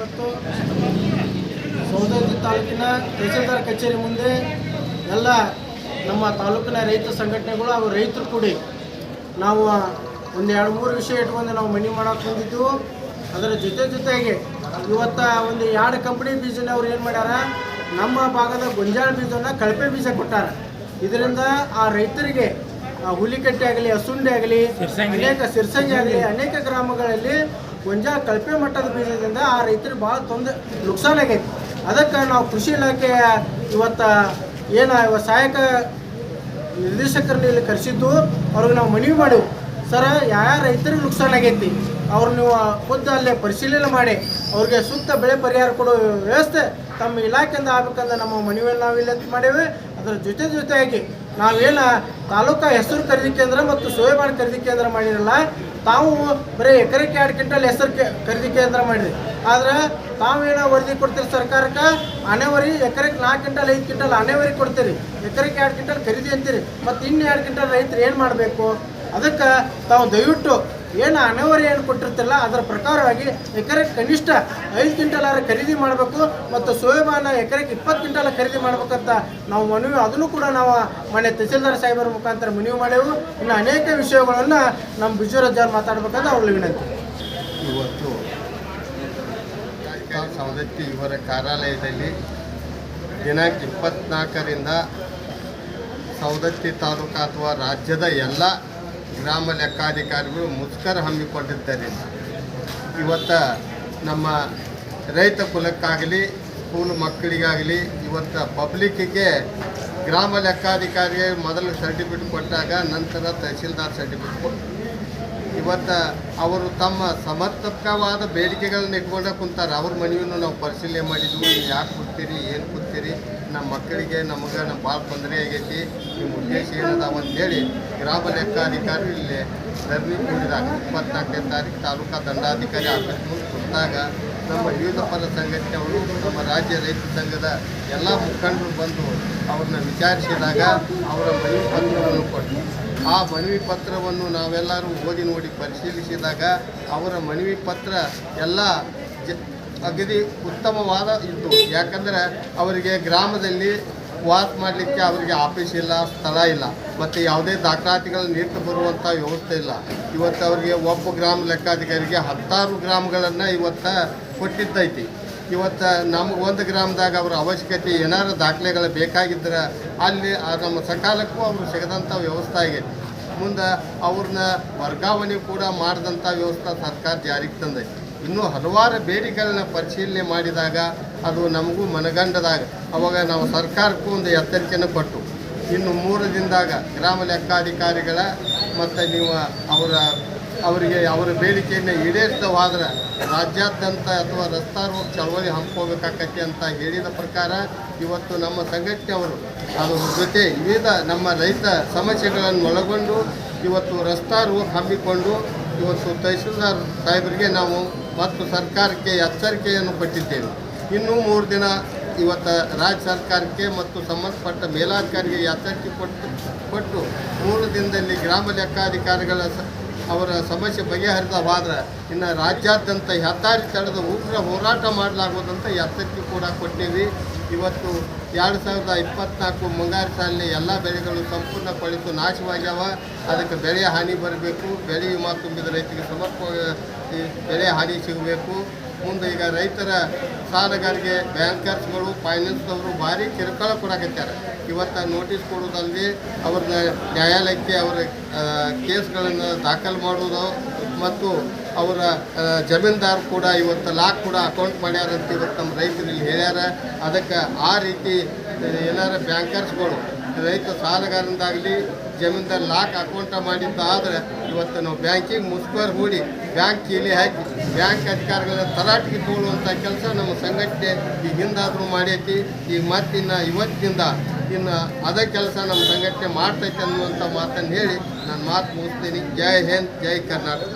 ಇವತ್ತು ಸೌದತ್ತಿ ತಾಲೂಕಿನ ತಹಸೀಲ್ದಾರ್ ಕಚೇರಿ ಮುಂದೆ ಎಲ್ಲ ನಮ್ಮ ತಾಲೂಕಿನ ರೈತ ಸಂಘಟನೆಗಳು ಹಾಗೂ ರೈತರು ಕೂಡಿ ನಾವು ಒಂದು ಎರಡು ಮೂರು ವಿಷಯ ಇಟ್ಕೊಂಡು ನಾವು ಮನಿ ಮಾಡೋಕೆ ಬಂದಿದ್ದೆವು ಅದರ ಜೊತೆ ಜೊತೆಗೆ ಇವತ್ತು ಒಂದು ಎರಡು ಕಂಪ್ನಿ ಬೀಜನ ಅವ್ರು ಏನು ಮಾಡ್ಯಾರ? ನಮ್ಮ ಭಾಗದ ಗೊಂಜಾಳ ಬೀಜನ ಕಳಪೆ ಬೀಜ ಕೊಟ್ಟಾರ. ಇದರಿಂದ ಆ ರೈತರಿಗೆ ಹುಲಿಕಟ್ಟೆ ಆಗಲಿ ಅಸುಂಡೆ ಆಗಲಿ ಅನೇಕ ಸಿರ್ಸಂಗಿ ಆಗಲಿ ಅನೇಕ ಗ್ರಾಮಗಳಲ್ಲಿ ಗೊಂಜಾಳ ಕಳಪೆ ಮಟ್ಟದ ಬೀಜದಿಂದ ಆ ರೈತರು ಭಾಳ ತೊಂದರೆ, ನುಕ್ಸಾನ್ ಆಗೈತಿ ಅದಕ್ಕೆ ನಾವು ಕೃಷಿ ಇಲಾಖೆಯ ಇವತ್ತ ಏನು ಇವತ್ತು ಸಹಾಯಕ ನಿರ್ದೇಶಕರನ್ನ ಇಲ್ಲಿ ಕರೆಸಿದ್ದು, ಅವ್ರಿಗೆ ನಾವು ಮನವಿ ಮಾಡಿವು. ಸರ ಯಾವ ರೈತರಿಗೆ ನುಕ್ಸಾನ್ ಆಗೈತಿ ಅವ್ರು ನೀವು ಖುದ್ದು ಅಲ್ಲೇ ಪರಿಶೀಲನೆ ಮಾಡಿ, ಅವ್ರಿಗೆ ಸೂಕ್ತ ಬೆಳೆ ಪರಿಹಾರ ಕೊಡೋ ವ್ಯವಸ್ಥೆ ತಮ್ಮ ಇಲಾಖೆಯಿಂದ ಆಗ್ಬೇಕಂದ್ರೆ ನಮ್ಮ ಮನವಿಯನ್ನು ನಾವು ಇಲ್ಲಿ ಮಾಡೇವೆ. ಅದರ ಜೊತೆ ಜೊತೆಯಾಗಿ ನಾವೇನು ತಾಲೂಕಾ ಹೆಸರು ಖರೀದಿ ಕೇಂದ್ರ ಮತ್ತು ಸೋಯಬಾನ್ ಖರೀದಿ ಕೇಂದ್ರ ಮಾಡಿರಲ್ಲ ತಾವು ಬರೀ ಎಕರೆಗೆ ಎರಡು ಕ್ವಿಂಟಲ್ ಹೆಸರು ಖರೀದಿ ಕೇಂದ್ರ ಮಾಡಿರಿ ಆದ್ರೆ ತಾವೇನೋ ವರದಿ ಕೊಡ್ತೀರಿ ಸರ್ಕಾರಕ್ಕೆ ಆನೆವರಿ ಎಕರೆಗೆ ನಾಲ್ಕು ಕ್ವಿಂಟಲ್, ಐದು ಕ್ವಿಂಟಲ್ ಅನೇವರಿ ಕೊಡ್ತೀರಿ. ಎಕರೆಗೆ ಎರಡು ಕ್ವಿಂಟಲ್ ಖರೀದಿ ಅಂತೀರಿ. ಮತ್ತು ಇನ್ನು ಎರಡು ಕ್ವಿಂಟಲ್ ರೈತರು ಏನು ಮಾಡಬೇಕು? ಅದಕ್ಕೆ ತಾವು ದಯವಿಟ್ಟು ಏನು ಅನಾವರಿ ಏನು ಕೊಟ್ಟಿರ್ತಿಲ್ಲ, ಅದರ ಪ್ರಕಾರವಾಗಿ ಎಕರೆ ಕನಿಷ್ಠ ಐದು ಕ್ವಿಂಟಲ್ ಖರೀದಿ ಮಾಡಬೇಕು ಮತ್ತು ಸೋಯಾಬಾನ ಎಕರೆಗೆ ಇಪ್ಪತ್ತು ಕ್ವಿಂಟಲ್ ಖರೀದಿ ಮಾಡಬೇಕಂತ ನಾವು ಮನವಿ, ಅದನ್ನು ಕೂಡ ನಾವು ಮನೆ ತಹಸೀಲ್ದಾರ್ ಸಾಹೇಬರ ಮುಖಾಂತರ ಮನವಿ ಮಾಡೇವು. ಇನ್ನು ಅನೇಕ ವಿಷಯಗಳನ್ನು ನಮ್ಮ ಬಿಜುರಜ್ಜಾರ್ ಮಾತಾಡ್ಬೇಕಂತ ಅವ್ರಿಗೆ ವಿನಂತಿ. ಇವತ್ತು ಸವದತ್ತಿ ಇವರ ಕಾರ್ಯಾಲಯದಲ್ಲಿ ದಿನಾಂಕ ಇಪ್ಪತ್ನಾಲ್ಕರಿಂದ ಸವದತ್ತಿ ತಾಲೂಕು ಅಥವಾ ರಾಜ್ಯದ ಎಲ್ಲ ಗ್ರಾಮ ಲೆಕ್ಕಾಧಿಕಾರಿಗಳು ಮುಷ್ಕರ ಹಮ್ಮಿಕೊಂಡಿದ್ದರಿಂದ ಇವತ್ತು ನಮ್ಮ ರೈತ ಕುಲಕ್ಕಾಗಲಿ, ಸ್ಕೂಲ್ ಮಕ್ಕಳಿಗಾಗಲಿ, ಇವತ್ತು ಪಬ್ಲಿಕ್ಕಿಗೆ ಗ್ರಾಮ ಲೆಕ್ಕಾಧಿಕಾರಿಗೆ ಮೊದಲು ಸರ್ಟಿಫಿಕೇಟ್ ಕೊಟ್ಟಾಗ ನಂತರ ತಹಸೀಲ್ದಾರ್ ಸರ್ಟಿಫಿಕೇಟ್ ಕೊಟ್ಟರು. ಇವತ್ತು ಅವರು ತಮ್ಮ ಸಮರ್ಪಕವಾದ ಬೇಡಿಕೆಗಳನ್ನ ಇಟ್ಕೊಂಡೇ ಕುಂತಾರೆ. ಅವ್ರ ಮನವಿಯನ್ನು ನಾವು ಪರಿಶೀಲನೆ ಮಾಡಿದ್ವಿ. ಯಾಕೆ ಕೊಡ್ತೀರಿ, ಏನು ಕೂಡ್ತೀರಿ? ನಮ್ಮ ಮಕ್ಕಳಿಗೆ, ನಮಗೆ, ನಮ್ಮ ಭಾಳ ತೊಂದರೆ ಆಗೈತಿ. ನಿಮ್ಮ ಉದ್ದೇಶ ಏನದಾವ ಅಂತೇಳಿ ಗ್ರಾಮ ಲೆಕ್ಕಾಧಿಕಾರಿ ಇಲ್ಲಿ ಧರಣಿ ಕೂಡಿದಾಗ ಇಪ್ಪತ್ನಾಲ್ಕನೇ ತಾರೀಕು ತಾಲೂಕಾ ದಂಡಾಧಿಕಾರಿ ಆಫೀಸ್ ಮುಂದೆ ಕೊಟ್ಟಾಗ ನಮ್ಮ ಪರ ಅವರು ನಮ್ಮ ರಾಜ್ಯ ರೈತ ಸಂಘದ ಎಲ್ಲ ಮುಖಂಡರು ಬಂದು ಅವ್ರನ್ನ ವಿಚಾರಿಸಿದಾಗ ಅವರ ಮನವಿ ಪತ್ರವನ್ನು ಕೊಟ್ಟರು ಆ ಮನವಿ ಪತ್ರವನ್ನು ನಾವೆಲ್ಲರೂ ಓದಿ ನೋಡಿ ಪರಿಶೀಲಿಸಿದಾಗ ಅವರ ಮನವಿ ಪತ್ರ ಎಲ್ಲ ಅಗದಿ ಉತ್ತಮವಾದ ಇತ್ತು ಯಾಕಂದರೆ ಅವರಿಗೆ ಗ್ರಾಮದಲ್ಲಿ ವಾಸ ಮಾಡಲಿಕ್ಕೆ ಅವರಿಗೆ ಆಫೀಸ್ ಇಲ್ಲ, ಸ್ಥಳ ಇಲ್ಲ. ಮತ್ತು ಯಾವುದೇ ದಾಖಲಾತಿಗಳನ್ನು ನೀಟ್ಟು ಬರುವಂಥ ವ್ಯವಸ್ಥೆ ಇಲ್ಲ. ಇವತ್ತು ಅವರಿಗೆ ಒಬ್ಬ ಗ್ರಾಮ ಲೆಕ್ಕಾಧಿಕಾರಿಗೆ ಹತ್ತಾರು ಗ್ರಾಮಗಳನ್ನು ಇವತ್ತು ಕೊಟ್ಟಿದ್ದೈತಿ. ಇವತ್ತು ನಮ್ಗೆ ಒಂದು ಗ್ರಾಮದಾಗ ಅವರ ಅವಶ್ಯಕತೆ ಏನಾರು ದಾಖಲೆಗಳು ಬೇಕಾಗಿದ್ದರೆ ಅಲ್ಲಿ ನಮ್ಮ ಸಕಾಲಕ್ಕೂ ಅವರು ಸಿಗದಂಥ ವ್ಯವಸ್ಥೆ ಆಗೈತಿ. ಮುಂದೆ ಅವ್ರನ್ನ ವರ್ಗಾವಣೆ ಕೂಡ ಮಾಡಿದಂಥ ವ್ಯವಸ್ಥೆ ಸರ್ಕಾರ ಜಾರಿಗೆ ತಂದೈತಿ. ಇನ್ನೂ ಹಲವಾರು ಬೇಡಿಕೆಗಳನ್ನ ಪರಿಶೀಲನೆ ಮಾಡಿದಾಗ ಅದು ನಮಗೂ ಮನಗಂಡದಾಗ, ಅವಾಗ ನಾವು ಸರ್ಕಾರಕ್ಕೂ ಒಂದು ಎಚ್ಚರಿಕೆಯನ್ನು ಕೊಟ್ಟು, ಇನ್ನು ಮೂರು ದಿನದಾಗ ಗ್ರಾಮ ಲೆಕ್ಕಾಧಿಕಾರಿಗಳ ಮತ್ತು ನೀವು ಅವರ, ಅವರಿಗೆ ಅವರ ಬೇಡಿಕೆಯನ್ನು ಈಡೇರಿಸವಾದ್ರೆ ರಾಜ್ಯಾದ್ಯಂತ ಅಥವಾ ರಸ್ತಾ ರೋಗ ಚಳವಳಿ ಹಮ್ಮಿಕೋಬೇಕಾಕತಿ ಅಂತ ಹೇಳಿದ ಪ್ರಕಾರ ಇವತ್ತು ನಮ್ಮ ಸಂಘಟನೆಯವರು ಅದರ ಜೊತೆ ವಿವಿಧ ನಮ್ಮ ರೈತ ಸಮಸ್ಯೆಗಳನ್ನು ಒಳಗೊಂಡು ಇವತ್ತು ರಸ್ತಾ ರೋಗ ಹಮ್ಮಿಕೊಂಡು ಇವತ್ತು ತಹಸೀಲ್ದಾರ್ ಸಾಹೇಬರಿಗೆ ನಾವು ಮತ್ತು ಸರ್ಕಾರಕ್ಕೆ ಎಚ್ಚರಿಕೆಯನ್ನು ಕೊಟ್ಟಿದ್ದೇವೆ. ಇನ್ನೂ ಮೂರು ದಿನ ಇವತ್ತು ರಾಜ್ಯ ಸರ್ಕಾರಕ್ಕೆ ಮತ್ತು ಸಂಬಂಧಪಟ್ಟ ಮೇಲಾಧಿಕಾರಿಗೆ ಎಚ್ಚರಿಕೆ ಕೊಟ್ಟು ಕೊಟ್ಟು ಮೂರು ದಿನದಲ್ಲಿ ಗ್ರಾಮ ಲೆಕ್ಕಾಧಿಕಾರಿಗಳ ಅವರ ಸಮಸ್ಯೆ ಬಗೆಹರಿದವಾದ್ರೆ ಇನ್ನು ರಾಜ್ಯಾದ್ಯಂತ ಹೆದ್ದಾರಿ ತಡೆದ ಉಗ್ರ ಹೋರಾಟ ಮಾಡಲಾಗುವುದಂತ ಎಚ್ಚರಿಕೆ ಕೂಡ ಕೊಟ್ಟೀವಿ. ಇವತ್ತು ಎರಡು ಸಾವಿರದ ಇಪ್ಪತ್ನಾಲ್ಕು ಮುಂಗಾರು ಸಾಲಿನ ಎಲ್ಲ ಬೆಳೆಗಳು ಸಂಪೂರ್ಣ ಕೊಳಿತು ನಾಶವಾಗ್ಯಾವ. ಅದಕ್ಕೆ ಬೆಳೆ ಹಾನಿ ಬರಬೇಕು. ಬೆಳೆ ವಿಮಾ ತುಂಬಿದ ರೈತರಿಗೆ ಸಮರ್ಪಕ ಬೆಳೆ ಹಾನಿ ಸಿಗಬೇಕು. ಮುಂದೆ ಈಗ ರೈತರ ಸಾಲಗಾರಿಗೆ ಬ್ಯಾಂಕರ್ಸ್ಗಳು ಫೈನಾನ್ಸ್ದವರು ಭಾರಿ ಕಿರುಕುಳ ಕೊಡಕತ್ತಾರೆ ಇವತ್ತು ನೋಟಿಸ್ ಕೊಡೋದಲ್ಲದೆ ಅವ್ರನ್ನ ನ್ಯಾಯಾಲಯಕ್ಕೆ ಅವರ ಕೇಸ್ಗಳನ್ನು ದಾಖಲು ಮಾಡೋದು ಮತ್ತು ಅವರ ಜಮೀನ್ದಾರ್ ಕೂಡ ಇವತ್ತು ಲಾಕ್ ಕೂಡ ಅಕೌಂಟ್ ಮಾಡ್ಯಾರ ಅಂತ ಇವತ್ತು ನಮ್ಮ ರೈತರು ಇಲ್ಲಿ ಹೇಳ್ಯಾರ. ಅದಕ್ಕೆ ಆ ರೀತಿ ಏನಾರ ಬ್ಯಾಂಕರ್ಸ್ಗಳು ರೈತ ಸಾಲಗಾರಂದಾಗಲಿ ಜಮೀನ್ದಾರ್ ಲಾಕ್ ಅಕೌಂಟ ಮಾಡಿದ್ದಾದ್ರೆ ಇವತ್ತು ನಾವು ಬ್ಯಾಂಕಿಗೆ ಮುಸ್ಕರ್ ಹೂಡಿ ಬ್ಯಾಂಕ್ ಕೀಲಿ ಹಾಕಿ ಬ್ಯಾಂಕ್ ಅಧಿಕಾರಿಗಳ ತರಾಟಿಗೆ ತಗೊಳ್ಳುವಂಥ ಕೆಲಸ ನಮ್ಮ ಸಂಘಟನೆ ಈಗ ಹಿಂದಾದರೂ ಮಾಡೈತಿ. ಈಗ ಮತ್ತಿನ್ನು ಇವತ್ತಿನಿಂದ ಇನ್ನು ಅದೇ ಕೆಲಸ ನಮ್ಮ ಸಂಘಟನೆ ಮಾಡ್ತೈತೆ ಅನ್ನುವಂಥ ಮಾತನ್ನು ಹೇಳಿ ನಾನು ಮಾತು ಮುಗಿಸ್ತೀನಿ. ಜೈ ಹಿಂದ್, ಜೈ ಕರ್ನಾಟಕ